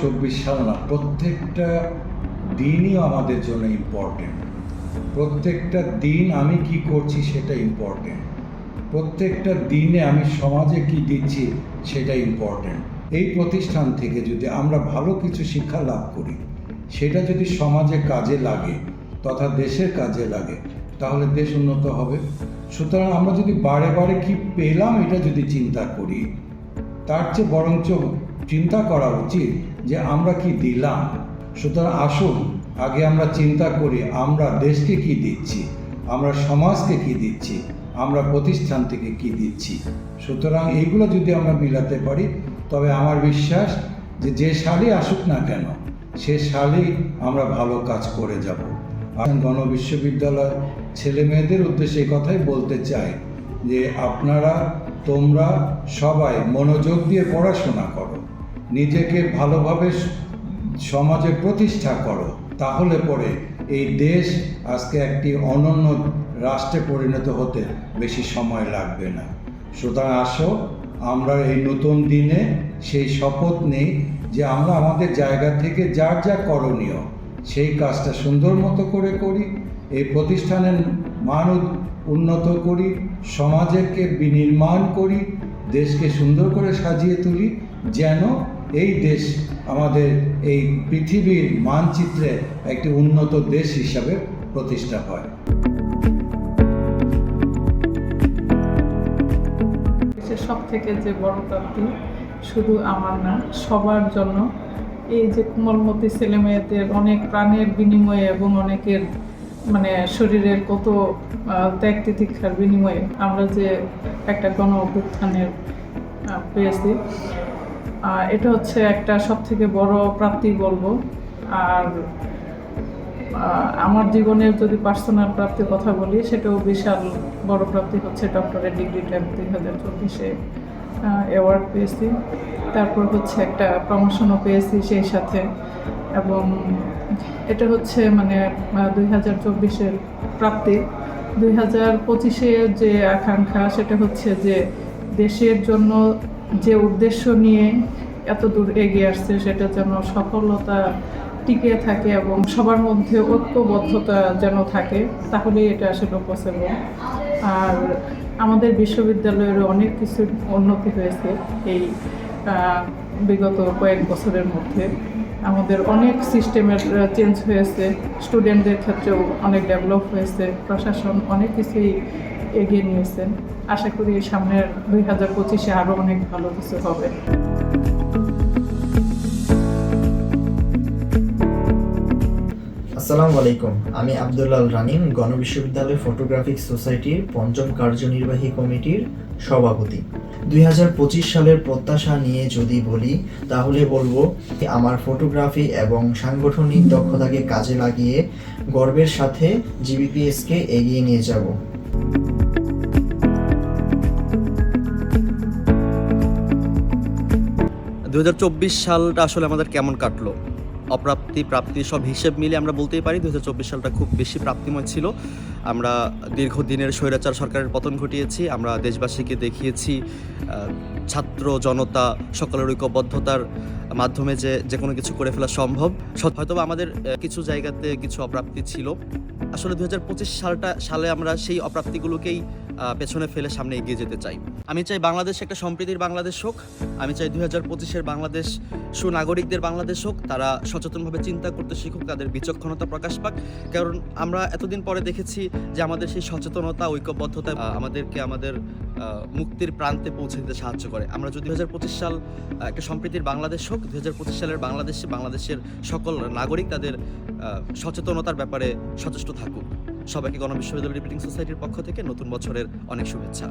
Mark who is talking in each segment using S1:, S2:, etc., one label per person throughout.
S1: চব্বিশ সাল না, প্রত্যেকটা দিনই আমাদের জন্য ইম্পর্টেন্ট প্রত্যেকটা দিন আমি কি করছি সেটা ইম্পর্টেন্ট প্রত্যেকটা দিনে আমি সমাজে কি দিচ্ছি সেটা ইম্পর্টেন্ট এই প্রতিষ্ঠান থেকে যদি আমরা ভালো কিছু শিক্ষা লাভ করি, সেটা যদি সমাজে কাজে লাগে তথা দেশের কাজে লাগে, তাহলে দেশ উন্নত হবে। সুতরাং আমরা যদি বারে বারে কি পেলাম এটা যদি চিন্তা করি, তার চেয়ে বরঞ্চ চিন্তা করা উচিত যে আমরা কি দিলাম। সুতরাং আসুন, আগে আমরা চিন্তা করি, আমরা দেশকে কি দিচ্ছি? আমরা সমাজকে কি দিচ্ছি? আমরা প্রতিষ্ঠান থেকে কি দিচ্ছি? সুতরাং এইগুলো যদি আমরা মিলাতে পারি, তবে আমার বিশ্বাস যে যে সালই আসুক না কেন, সে সালেই আমরা ভালো কাজ করে যাব। গণ বিশ্ববিদ্যালয় ছেলে মেয়েদের উদ্দেশ্যে এই কথাই বলতে চাই যে আপনারা, তোমরা সবাই মনোযোগ দিয়ে পড়াশোনা করো। নিজেকে ভালোভাবে সমাজে প্রতিষ্ঠা করো, তাহলে পরে এই দেশ আজকে একটি অনন্য রাষ্ট্রে পরিণত হতে বেশি সময় লাগবে না। সুতরাং আসো, আমরা এই নতুন দিনে সেই শপথ নেই যে আমরা আমাদের জায়গা থেকে যার যা করণীয় সেই কাজটা সুন্দর মতো করে করি, এই প্রতিষ্ঠানের মান উন্নত করি, সমাজকে বিনির্মাণ করি, দেশকে সুন্দর করে সাজিয়ে তুলি, যেন এই দেশ আমাদের এই পৃথিবীর মানচিত্রে একটি উন্নত দেশ হিসাবে প্রতিষ্ঠা হয়।
S2: সব থেকে যে বড় প্রাপ্তি শুধু আমার না, সবার জন্য। এই যে কোমলমতি ছেলে মেয়েদের অনেক প্রাণের বিনিময়ে এবং অনেকের মানে শরীরের কত ত্যাগ তিতিক্ষার বিনিময়ে আমরা যে একটা গণ অভ্যুত্থানের পেয়েছি। এটা হচ্ছে একটা সব থেকে বড় প্রাপ্তি বলব। আর আমার জীবনের যদি পার্সোনাল প্রাপ্তির কথা বলি, সেটাও বিশাল বড় প্রাপ্তি হচ্ছে ডক্টরেট ডিগ্রিটা দুই হাজার চব্বিশে অ্যাওয়ার্ড পেয়েছি। তারপর হচ্ছে একটা প্রমোশনও পেয়েছি সেই সাথে। এবং এটা হচ্ছে মানে দুই হাজার চব্বিশের প্রাপ্তি। দুই হাজার পঁচিশে যে আকাঙ্ক্ষা, সেটা হচ্ছে যে দেশের জন্য যে উদ্দেশ্য নিয়ে এত দূর এগিয়ে আসছে, সেটা যেন সফলতা টিকে থাকে এবং সবার মধ্যে ঐক্যবদ্ধতা যেন থাকে, তাহলেই এটা আসলে পসিবল আর আমাদের বিশ্ববিদ্যালয়ের অনেক কিছু উন্নতি হয়েছে এই বিগত কয়েক বছরের মধ্যে। আমাদের অনেক সিস্টেমের চেঞ্জ হয়েছে স্টুডেন্টদের ক্ষেত্রেও অনেক ডেভেলপ হয়েছে, প্রশাসন অনেক কিছুই এগিয়ে নিয়েছে। আশা করি সামনের দুই হাজার পঁচিশে আরও অনেক ভালো কিছু হবে।
S3: আসসালামু আলাইকুম, আমি আবদুল্লাল রানিম গণ বিশ্ববিদ্যালয় ফটোগ্রাফিক সোসাইটির পঞ্চম কার্যনির্বাহী কমিটির সভাপতি। দুই হাজার পঁচিশ সালের প্রত্যাশা নিয়ে যদি বলি, তাহলে বলব আমার ফটোগ্রাফি এবং সাংগঠনিক দক্ষতাকে কাজে লাগিয়ে গর্বের সাথে জিবিপিএসকে এগিয়ে নিয়ে যাব।
S4: দু হাজার চব্বিশ সালটা আসলে আমাদের কেমন কাটলো? অপ্রাপ্তি, প্রাপ্তি, সব হিসেব মিলে আমরা বলতেই পারি দু হাজার চব্বিশ সালটা খুব বেশি প্রাপ্তিময় ছিল। আমরা দীর্ঘদিনের স্বৈরাচার সরকারের পতন ঘটিয়েছি, আমরা দেশবাসীকে দেখিয়েছি ছাত্র জনতা সকলের ঐক্যবদ্ধতার মাধ্যমে যে যে কোনো কিছু করে ফেলা সম্ভব। হয়তোবা আমাদের কিছু জায়গাতে কিছু অপ্রাপ্তি ছিল। আসলে দু হাজার পঁচিশ সালটা, সালে আমরা সেই অপ্রাপ্তিগুলোকেই পেছনে ফেলে সামনে এগিয়ে যেতে চাই। আমি চাই বাংলাদেশ একটা সম্প্রীতির বাংলাদেশ হোক। আমি চাই দুই হাজার পঁচিশের বাংলাদেশ সুনাগরিকদের বাংলাদেশ হোক। তারা সচেতনভাবে চিন্তা করতে শিখুক, তাদের বিচক্ষণতা প্রকাশ পাক। কারণ আমরা এতদিন পরে দেখেছি যে আমাদের সেই সচেতনতা, ঐক্যবদ্ধতা আমাদেরকে আমাদের মুক্তির প্রান্তে পৌঁছে দিতে সাহায্য করে। আমরা যদি পঁচিশ সাল একটা সম্প্রীতির বাংলাদেশ হোক, দুই হাজার পঁচিশ সালের বাংলাদেশে, বাংলাদেশের সকল নাগরিক তাদের সচেতনতার ব্যাপারে সচেষ্ট থাকুক। সবাইকে গণবিশ্ববিদ্যালয় রিপিটিং সোসাইটির পক্ষ থেকে নতুন বছরের অনেক শুভেচ্ছা।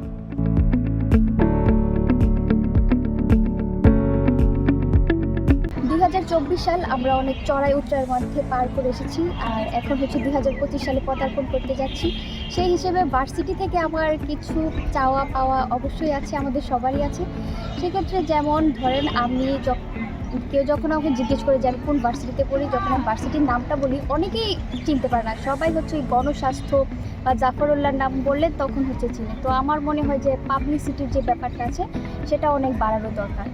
S5: চব্বিশ সাল আমরা অনেক চড়াই উচ্চার মধ্যে পার করে এসেছি আর এখন হচ্ছে দুই হাজার পঁচিশ সালে পদার্পণ করতে যাচ্ছি। সেই হিসেবে ভার্সিটি থেকে আমার কিছু চাওয়া পাওয়া অবশ্যই আছে, আমাদের সবারই আছে। সেক্ষেত্রে যেমন ধরেন আমি যখন কেউ যখন আমাকে জিজ্ঞেস করে যে আমি কোন ভার্সিটিতে পড়ি, যখন আমি ভার্সিটির নামটা বলি, অনেকেই চিনতে পারে না। সবাই হচ্ছে ওই গণস্বাস্থ্য বা জাফরুল্লাহর নাম বললে তখন হচ্ছে চিনে। তো আমার মনে হয় যে পাবলিসিটির যে ব্যাপারটা আছে, সেটা অনেক বাড়ানো দরকার।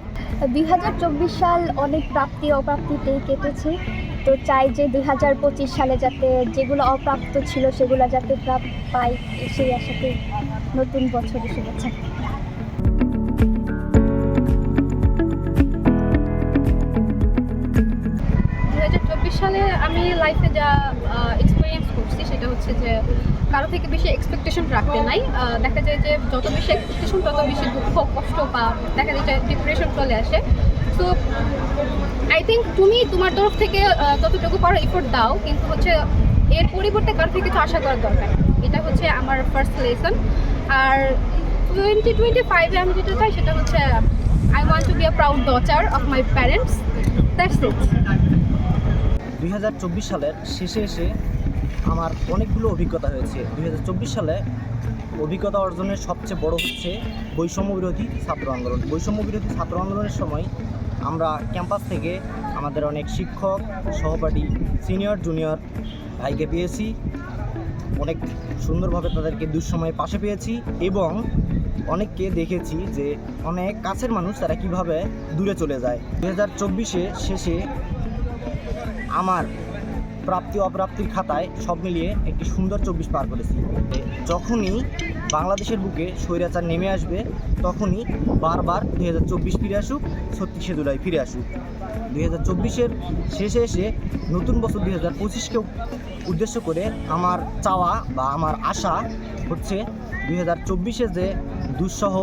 S5: দুই হাজার চব্বিশ সাল অনেক প্রাপ্তি অপ্রাপ্তিতেই কেটেছে। তো চাই যে দুই হাজার পঁচিশ সালে যাতে যেগুলো অপ্রাপ্ত ছিল, সেগুলো যাতে প্রাপ্ত পাই, সেই আশাতে নতুন বছরের শুভেচ্ছা।
S6: সালে আমি লাইফে যা এক্সপিরিয়েন্স করছি সেটা হচ্ছে যে কারও থেকে বেশি এক্সপেকটেশন রাখতে নাই। দেখা যায় যে যত বেশি এক্সপেকটেশন তত বেশি দুঃখ, কষ্ট বা দেখা যায় যে ডিপ্রেশন চলে আসে। তো আই থিঙ্ক তুমি তোমার তরফ থেকে ততটুকু পারো এফোর্ট দাও। কিন্তু হচ্ছে এর পরিবর্তে কারও থেকে কিছু আশা করার দরকার এটা হচ্ছে আমার ফার্স্ট লেসন আর টোয়েন্টি টোয়েন্টি ফাইভে আমি যেটা চাই, সেটা হচ্ছে I want to be a proud daughter of my parents that's it
S7: দুই হাজার চব্বিশ সালের শেষে এসে আমার অনেকগুলো অভিজ্ঞতা হয়েছে। দু হাজার চব্বিশ সালে অভিজ্ঞতা অর্জনের সবচেয়ে বড় হচ্ছে বৈষম্য বিরোধী ছাত্র আন্দোলন। বৈষম্য বিরোধী ছাত্র আন্দোলনের সময় আমরা ক্যাম্পাস থেকে আমাদের অনেক শিক্ষক, সহপাঠী, সিনিয়র, জুনিয়র ভাইকে পেয়েছি। অনেক সুন্দরভাবে তাদেরকে দুঃসময়ে পাশে পেয়েছি এবং অনেককে দেখেছি যে অনেক কাছের মানুষ তারা কীভাবে দূরে চলে যায়। দু হাজার চব্বিশে শেষে আমার প্রাপ্তি অপ্রাপ্তির খাতায় সব মিলিয়ে একটি সুন্দর চব্বিশ পার করেছি। যখনই বাংলাদেশের বুকে স্বৈরাচার নেমে আসবে, তখনই বারবার দুই হাজার চব্বিশ ফিরে আসুক, ছত্রিশে জুলাই ফিরে আসুক। দুই হাজার চব্বিশের শেষে এসে নতুন বছর দুই হাজার পঁচিশকে উদ্দেশ্য করে আমার চাওয়া বা আমার আশা হচ্ছে দুই হাজার চব্বিশে যে দুঃসহ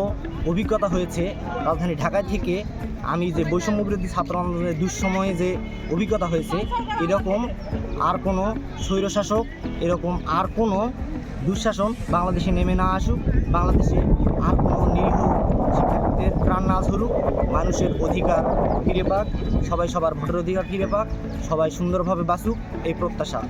S7: অভিজ্ঞতা হয়েছে। রাজধানী ঢাকায় থেকে আমি যে বৈষম্য বিরোধী ছাত্র আন্দোলনের দুঃসময়ে যে অভিজ্ঞতা হয়েছে, এরকম আর কোনো স্বৈরশাসক, এরকম আর কোনো দুঃশাসন বাংলাদেশে নেমে না আসুক। বাংলাদেশে আর কোনো নিরীহ শিক্ষার্থীদের প্রাণ না ঝরুক। মানুষের অধিকার ফিরে পাক, সবাই সবার ভোটের অধিকার ফিরে পাক, সবাই সুন্দরভাবে বাঁচুক, এই প্রত্যাশা।